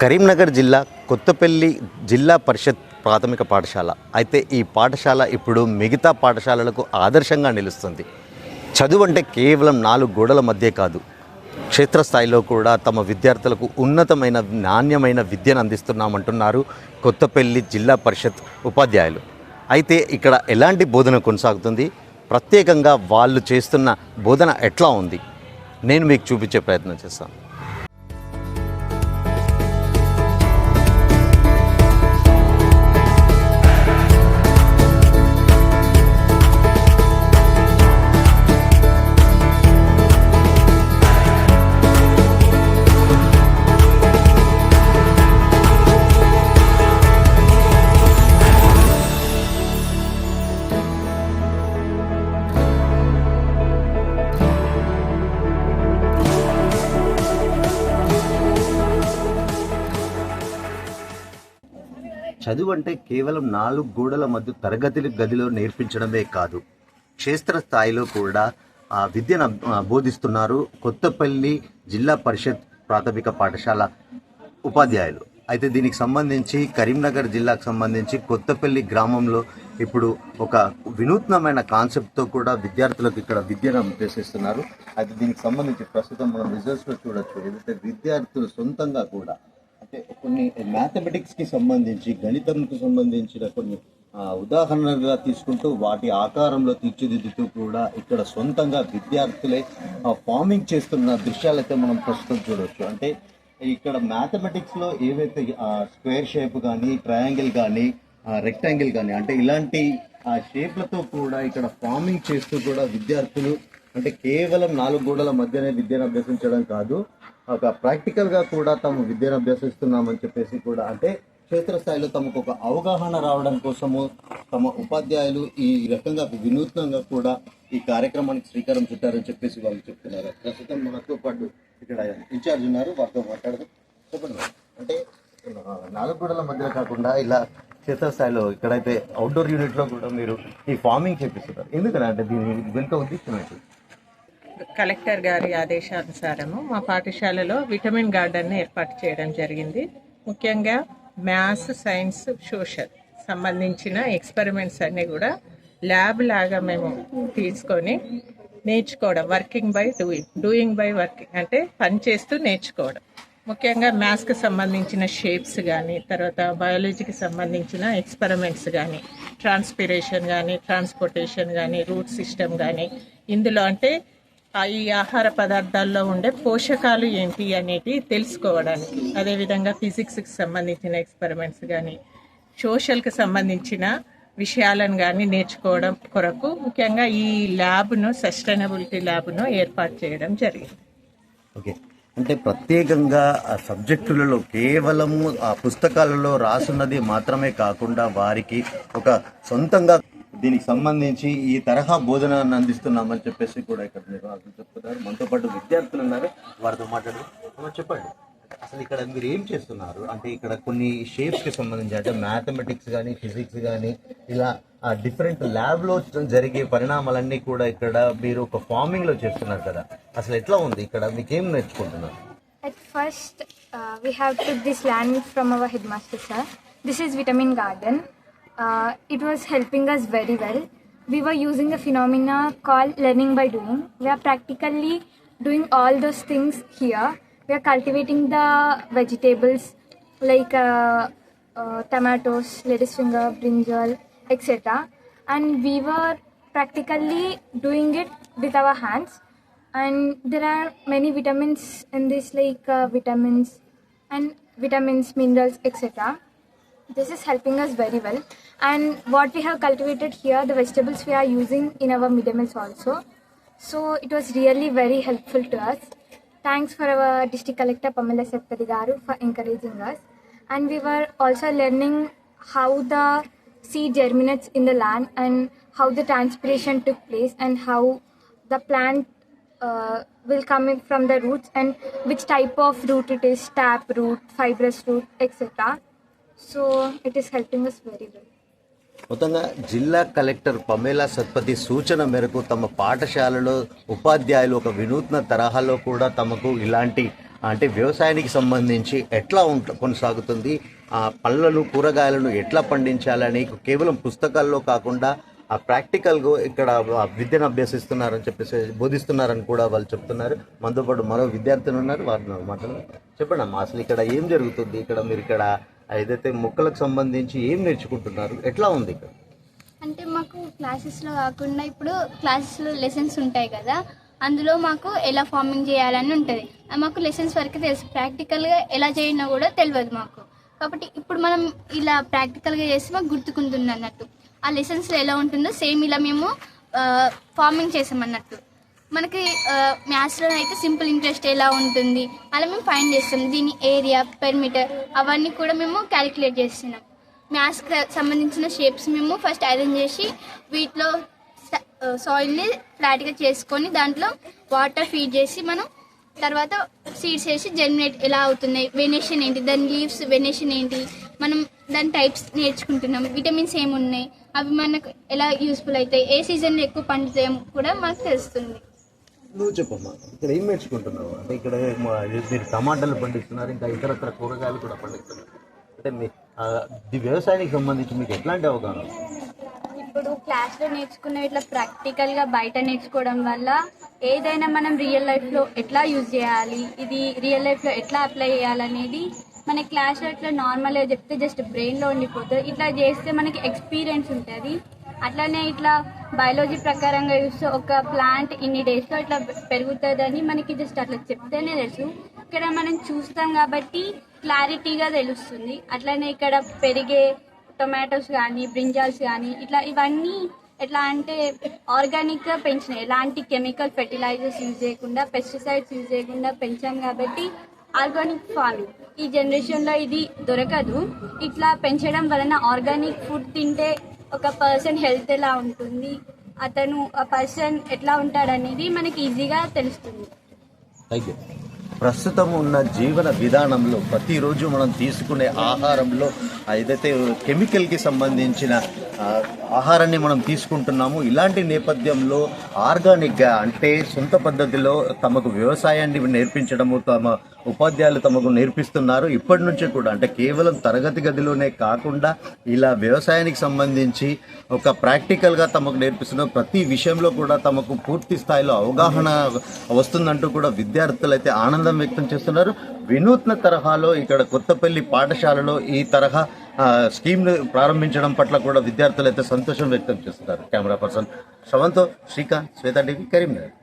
కరీంనగర్ జిల్లా కొత్తపల్లి జిల్లా పరిషత్ ప్రాథమిక పాఠశాల. అయితే ఈ పాఠశాల ఇప్పుడు మిగతా పాఠశాలలకు ఆదర్శంగా నిలుస్తుంది. చదువు అంటే కేవలం నాలుగు గోడల మధ్య కాదు. క్షేత్రస్థాయిలో కూడా తమ విద్యార్థులకు ఉన్నతమైన నాణ్యమైన విద్యను అందిస్తున్నామంటున్నారు కొత్తపల్లి జిల్లా పరిషత్ ఉపాధ్యాయులు. అయితే ఇక్కడ ఎలాంటి బోధన కొనసాగుతుంది? ప్రత్యేకంగా వాళ్ళు చేస్తున్న బోధన ఎట్లా ఉంది? నేను మీకు చూపించే ప్రయత్నం చేస్తాను. చదువు అంటే కేవలం నాలుగు గోడల మధ్య తరగతుల గదిలో నేర్పించడమే కాదు. క్షేత్ర స్థాయిలో కూడా ఆ విద్యను బోధిస్తున్నారు కొత్తపల్లి జిల్లా పరిషత్ ప్రాథమిక పాఠశాల ఉపాధ్యాయులు. అయితే దీనికి సంబంధించి కరీంనగర్ జిల్లాకు సంబంధించి కొత్తపల్లి గ్రామంలో ఇప్పుడు ఒక వినూత్నమైన కాన్సెప్ట్తో కూడా విద్యార్థులకు ఇక్కడ విద్యను అభ్యసిస్తున్నారు. అయితే దీనికి సంబంధించి ప్రస్తుతం మనం రిజల్ట్స్లో చూడొచ్చు. ఏదైతే విద్యార్థులు సొంతంగా కూడా అంటే కొన్ని మ్యాథమెటిక్స్కి సంబంధించి గణితంకు సంబంధించిన కొన్ని ఉదాహరణగా ఉదాహరణలుగా తీసుకుంటూ వాటి ఆకారంలో తీర్చిదిద్దుతూ కూడా ఇక్కడ సొంతంగా విద్యార్థులే ఫార్మింగ్ చేస్తున్న దృశ్యాలైతే మనం ప్రస్తుతం చూడవచ్చు అంటే ఇక్కడ మ్యాథమెటిక్స్లో ఏవైతే స్క్వేర్ షేప్ కానీ ట్రయాంగిల్ కానీ రెక్టాంగిల్ కానీ అంటే ఇలాంటి ఆ షేప్లతో కూడా ఇక్కడ ఫార్మింగ్ చేస్తూ కూడా విద్యార్థులు అంటే కేవలం నాలుగు గోడల మధ్యనే విద్యను అభ్యసించడం కాదు ఒక ప్రాక్టికల్గా కూడా తాము విద్యను అభ్యసిస్తున్నామని చెప్పేసి కూడా అంటే క్షేత్రస్థాయిలో తమకు ఒక అవగాహన రావడం కోసము తమ ఉపాధ్యాయులు ఈ రకంగా వినూత్నంగా కూడా ఈ కార్యక్రమానికి శ్రీకారం చుట్టారని చెప్పేసి వాళ్ళు చెప్తున్నారు. ప్రస్తుతం మనతో పాటు ఇక్కడ ఇన్ఛార్జ్ ఉన్నారు. వారితో మాట్లాడదాం. చెప్పండి అంటే నాలుగుగూడల మధ్య కాకుండా ఇలా క్షేత్రస్థాయిలో ఇక్కడైతే అవుట్డోర్ యూనిట్లో కూడా మీరు ఈ ఫార్మింగ్ చేపిస్తున్నారు. ఎందుకంటే అంటే దీని వెనుక ఉద్దేశం ఏంటి? కలెక్టర్ గారి ఆదేశానుసారము మా పాఠశాలలో విటమిన్ గార్డెన్ని ఏర్పాటు చేయడం జరిగింది. ముఖ్యంగా మ్యాథ్స్ సైన్స్ సోషల్ సంబంధించిన ఎక్స్పెరిమెంట్స్ అన్నీ కూడా ల్యాబ్ లాగా మేము తీసుకొని నేర్చుకోవడం working by doing doing by working అంటే పని చేస్తూ నేర్చుకోవడం. ముఖ్యంగా మ్యాథ్స్కి సంబంధించిన షేప్స్ కానీ తర్వాత బయాలజీకి సంబంధించిన ఎక్స్పెరిమెంట్స్ కానీ ట్రాన్స్పిరేషన్ కానీ ట్రాన్స్పోర్టేషన్ కానీ రూట్ సిస్టమ్ కానీ ఇందులో అంటే ఈ ఆహార పదార్థాల్లో ఉండే పోషకాలు ఏంటి అనేది తెలుసుకోవడానికి. అదేవిధంగా ఫిజిక్స్కి సంబంధించిన ఎక్స్పెరిమెంట్స్ కానీ సోషల్కి సంబంధించిన విషయాలను కానీ నేర్చుకోవడం కొరకు ముఖ్యంగా ఈ ల్యాబ్ను సస్టైనబిలిటీ ల్యాబ్ను ఏర్పాటు చేయడం జరిగింది. ఓకే. అంటే ప్రత్యేకంగా ఆ సబ్జెక్టులలో కేవలము ఆ పుస్తకాలలో రాసున్నది మాత్రమే కాకుండా వారికి ఒక సొంతంగా దీనికి సంబంధించి ఈ తరహా బోధనను అందిస్తున్నామని చెప్పేసి కూడా ఇక్కడ నిర్వాహకులు చెప్తున్నారు. మనతో పాటు విద్యార్థులు ఉన్నారు. వారితో మాట్లాడు చెప్పండి. అసలు ఇక్కడ మీరు ఏం చేస్తున్నారు? అంటే ఇక్కడ కొన్ని షేప్స్కి సంబంధించి అంటే మ్యాథమెటిక్స్ కానీ ఫిజిక్స్ కానీ ఇలా డిఫరెంట్ ల్యాబ్లో జరిగే పరిణామాలన్నీ కూడా ఇక్కడ మీరు ఒక ఫార్మింగ్లో చేస్తున్నారు కదా. అసలు ఎట్లా ఉంది ఇక్కడ? మీకేం నేర్చుకుంటున్నారు? At first, uh, we have took this land from our headmaster sir. This is vitamin garden. Uh, it was helping us very well. We were using a phenomena called learning by doing. We are practically doing all those things here. We are cultivating the vegetables like uh, uh, tomatoes, lettuce finger, brinjal, etc. And we were practically doing it with our hands and there are many vitamins in this like uh, vitamins and vitamins minerals etc this is helping us very well. And what we have cultivated here the vegetables we are using in our midday meals also. So it was really very helpful to us. Thanks for our district collector pamela setpati garu for encouraging us. And we were also learning how the seed germinates in the land and how the transpiration took place and how the plant uh, will come from the roots and which type of root it is tap root fibrous root etc so it is helping us very well మొత్తంగా జిల్లా collector Pamela Satpathy సూచన మేరకు తమ పాఠశాలలో ఉపాధ్యాయులు ఒక వినూత్న తరహాలో కూడా తమకు ఇలాంటి అంటే వ్యవసాయానికి సంబంధించి ఎట్లా ఉంట కొనసాగుతుంది? ఆ పళ్ళను కూరగాయలను ఎట్లా పండించాలని కేవలం పుస్తకాల్లో కాకుండా ఆ ప్రాక్టికల్గా ఇక్కడ విద్యను అభ్యసిస్తున్నారని చెప్పేసి బోధిస్తున్నారని కూడా వాళ్ళు చెప్తున్నారు. మనతో పాటు మరో విద్యార్థులు ఉన్నారు. వారిని మాట్లాడారు చెప్పండి అమ్మా అసలు ఇక్కడ ఏం జరుగుతుంది? ఇక్కడ మీరు ఇక్కడ ఏదైతే మొక్కలకు సంబంధించి ఏం నేర్చుకుంటున్నారు? ఎట్లా ఉంది ఇక్కడ? అంటే మాకు క్లాసెస్లో కాకుండా ఇప్పుడు క్లాసెస్లో లెసన్స్ ఉంటాయి కదా అందులో మాకు ఎలా ఫార్మింగ్ చేయాలని ఉంటుంది. మాకు లెసన్స్ వరకు తెలుసు. ప్రాక్టికల్గా ఎలా చేయినా కూడా తెలియదు మాకు. కాబట్టి ఇప్పుడు మనం ఇలా ప్రాక్టికల్గా చేస్తే మాకు గుర్తుకుంటుంది అన్నట్టు. ఆ లెసన్స్లో ఎలా ఉంటుందో సేమ్ ఇలా మేము ఫార్మింగ్ చేసామన్నట్టు. మనకి మ్యాథ్స్లో అయితే సింపుల్ ఇంట్రెస్ట్ ఎలా ఉంటుంది అలా మేము ఫైండ్ చేస్తాం. దీని ఏరియా పెర్మీటర్ అవన్నీ కూడా మేము క్యాలిక్యులేట్ చేస్తున్నాం. మ్యాథ్స్కి సంబంధించిన షేప్స్ మేము ఫస్ట్ అరేంజ్ చేసి వీటిలో సాయిల్ని ఫ్లాట్గా చేసుకొని దాంట్లో వాటర్ ఫీడ్ చేసి మనం తర్వాత సీడ్స్ వేసి జర్మినేట్ ఎలా అవుతున్నాయి వెనేషన్ ఏంటి దాని లీవ్స్ వెనేషన్ ఏంటి మనం దాని టైప్స్ నేర్చుకుంటున్నాం. విటమిన్స్ ఏమున్నాయి అవి మనకు ఎలా యూస్ఫుల్ అవుతాయి ఏ సీజన్లో ఎక్కువ పండుతాయో కూడా మనకు తెలుస్తుంది. నువ్వు చెప్పమ్మా ఇక్కడ ఏం నేర్చుకుంటున్నావు? అంటే ఇక్కడ మీరు టమాటాలు పండిస్తున్నారు ఇంకా ఇతరత్ర కూరగాయలు కూడా పండిస్తున్నారు. అంటే మీ వ్యవసాయానికి సంబంధించి మీకు ఎట్లాంటి అవగాహన ఇప్పుడు క్లాస్లో నేర్చుకునే ఇట్లా ప్రాక్టికల్గా బయట నేర్చుకోవడం వల్ల ఏదైనా మనం రియల్ లైఫ్లో ఎట్లా యూజ్ చేయాలి ఇది రియల్ లైఫ్లో ఎట్లా అప్లై చేయాలనేది మన క్లాస్లో ఇట్లా నార్మల్గా చెప్తే జస్ట్ బ్రెయిన్లో ఉండిపోతుంది. ఇట్లా చేస్తే మనకి ఎక్స్పీరియన్స్ ఉంటుంది. అట్లానే ఇట్లా బయాలజీ ప్రకారంగా చూస్తే ఒక ప్లాంట్ ఇన్ని డేస్లో ఇట్లా పెరుగుతుందని మనకి జస్ట్ అట్లా చెప్తేనే తెలుసు. ఇక్కడ మనం చూస్తాం కాబట్టి క్లారిటీగా తెలుస్తుంది. అట్లనే ఇక్కడ పెరిగే టొమాటోస్ కానీ బ్రింజాల్స్ కానీ ఇట్లా ఇవన్నీ ఎట్లా అంటే ఆర్గానిక్గా పెంచినాయి. ఎలాంటి కెమికల్ ఫెర్టిలైజర్స్ యూజ్ చేయకుండా పెస్టిసైడ్స్ యూజ్ చేయకుండా పెంచాం కాబట్టి ఆర్గానిక్ ఫార్మింగ్ ఈ జనరేషన్లో ఇది దొరకదు. ఇట్లా పెంచడం వలన ఆర్గానిక్ ఫుడ్ తింటే ఒక పర్సన్ హెల్త్ ఎలా ఉంటుంది అతను ఆ పర్సన్ ఎట్లా ఉంటాడనేది మనకి ఈజీగా తెలుస్తుంది. థ్యాంక్ యూ ప్రస్తుతం ఉన్న జీవన విధానంలో ప్రతిరోజు మనం తీసుకునే ఆహారంలో ఏదైతే కెమికల్కి సంబంధించిన ఆహారాన్ని మనం తీసుకుంటున్నాము. ఇలాంటి నేపథ్యంలో ఆర్గానిక్గా అంటే సొంత పద్ధతిలో తమకు వ్యవసాయాన్ని నేర్పించడము తమ ఉపాధ్యాయులు తమకు నేర్పిస్తున్నారు. ఇప్పటి నుంచి కూడా అంటే కేవలం తరగతి గదిలోనే కాకుండా ఇలా వ్యవసాయానికి సంబంధించి ఒక ప్రాక్టికల్గా తమకు నేర్పిస్తున్న ప్రతి విషయంలో కూడా తమకు పూర్తి స్థాయిలో అవగాహన వస్తుందంటూ కూడా విద్యార్థులు అయితే ఆనందం వ్యక్తం చేస్తున్నారు. వినూత్న తరహాలో ఇక్కడ కొత్తపల్లి పాఠశాలలో ఈ తరహా స్కీమ్ను ప్రారంభించడం పట్ల కూడా విద్యార్థులు అయితే సంతోషం వ్యక్తం చేస్తున్నారు. కెమెరా పర్సన్ శ్రవంతో శ్రీకాంత్ శ్వేత టీవీ కరీంనగర్.